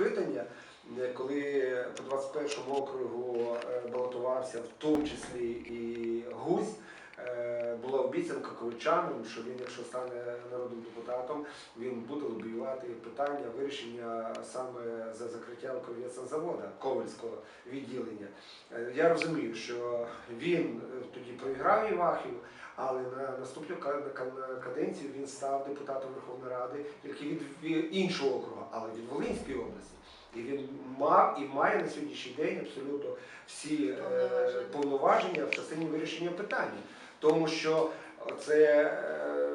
запитання, е, коли по 21 округу е, балотувався, в тому числі і Гусь. Обіцянка ковичанам, що він, якщо стане народним депутатом, він буде лобіювати питання вирішення саме за закриття заводу Ковальського відділення. Е, Я розумію, що він е, тоді проіграв Івахів, але на наступну ка- ка- каденцію він став депутатом Верховної Ради тільки від іншого округу, але від Волинської області. І він мав і має на сьогоднішній день абсолютно всі е, повноваження в частині вирішення питання. Тому що це е,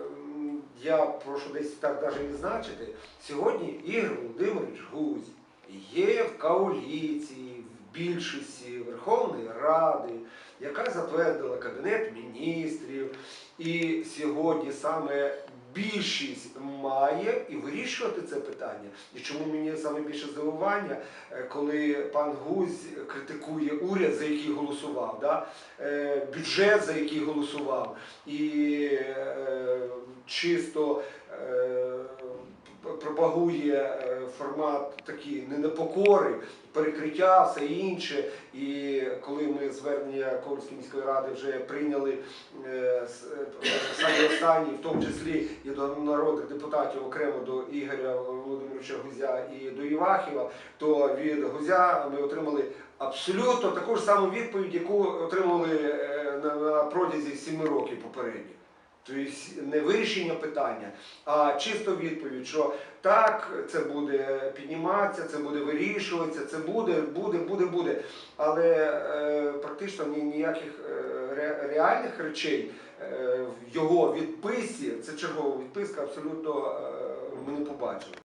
я прошу десь так навіть відзначити. Сьогодні Ігор Володимирович Гузь є в коаліції, в більшості Верховної Ради, яка затвердила Кабінет міністрів. І сьогодні саме більшість має і вирішувати це питання. І чому мені саме більше здивування, е, коли пан Гузь критикує уряд, за який голосував, да? е, бюджет, за який голосував, і е, чисто е, пропагує формат такий ненепокори, перекриття, все інше. І коли ми звернення Ковальської міської ради вже прийняли е, с- е, самі останні, в тому числі і до народних депутатів окремо до Ігоря Володимировича Гузя і до Івахіва, то від Гузя ми отримали абсолютно таку ж саму відповідь, яку отримали е, на, протязі сіми років попередніх. Тобто не вирішення питання, а чисто відповідь, що так, це буде підніматися, це буде вирішуватися, це буде, буде, буде, буде. Але е, практично ні- ніяких е, ре- реальних речей е, в його відписці, це чергова відписка, абсолютно е, ми не побачили.